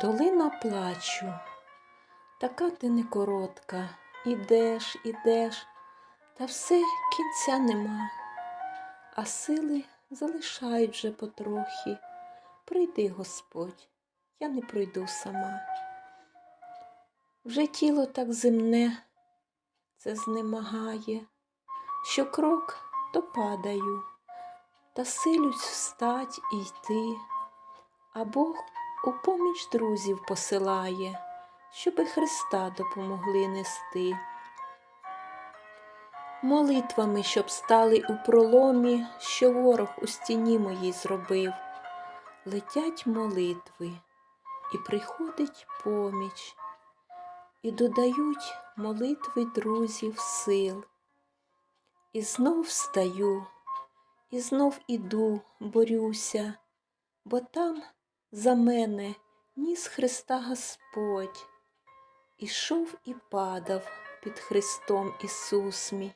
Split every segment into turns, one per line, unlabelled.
Долина плачу, така ти не коротка, ідеш, ідеш, та все кінця нема, а сили залишають вже потрохи. Прийди, Господь, я не пройду сама. Вже тіло так земне, це знемагає, що крок то падаю, та силюсь встать і йти, а Бог у поміч друзів посилає, щоби Христа допомогли нести. Молитвами, щоб стали у проломі, що ворог у стіні моїй зробив, летять молитви, і приходить поміч, і додають молитви друзів сил. І знов встаю, і знов іду, борюся, бо там за мене ніс Христа Господь, ішов і падав під Христом Ісус мій,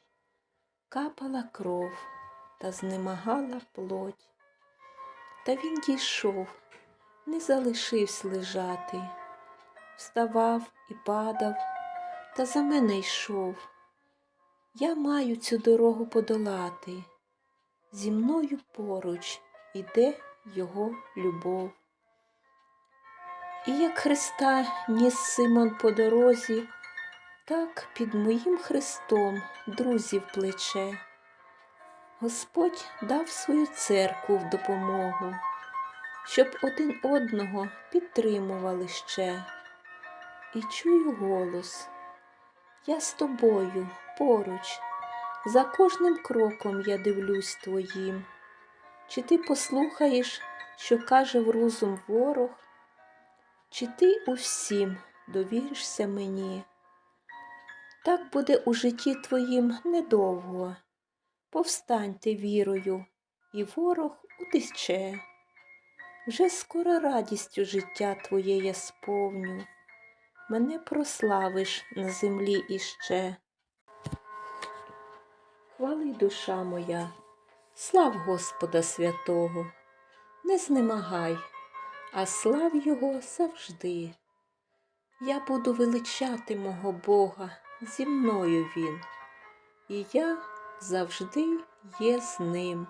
капала кров та знемагала плоть. Та він дійшов, не залишився лежати, вставав і падав, та за мене йшов. Я маю цю дорогу подолати, зі мною поруч іде Його любов. І як Христа ніс Симон по дорозі, так під моїм Христом друзів плече. Господь дав свою церкву в допомогу, щоб один одного підтримували ще. І чую голос. Я з тобою поруч, за кожним кроком я дивлюсь твоїм. Чи ти послухаєш, що каже в розум ворог, чи ти усім довіришся мені? Так буде у житті твоїм недовго. Повстань ти вірою, і ворог утече. Вже скоро радістю життя твоє я сповню мене прославиш на землі іще. Хвали душа моя, слав Господа святого, не знемагай, а слав Його завжди. Я буду величати мого Бога, зі мною Він, і я завжди є з ним.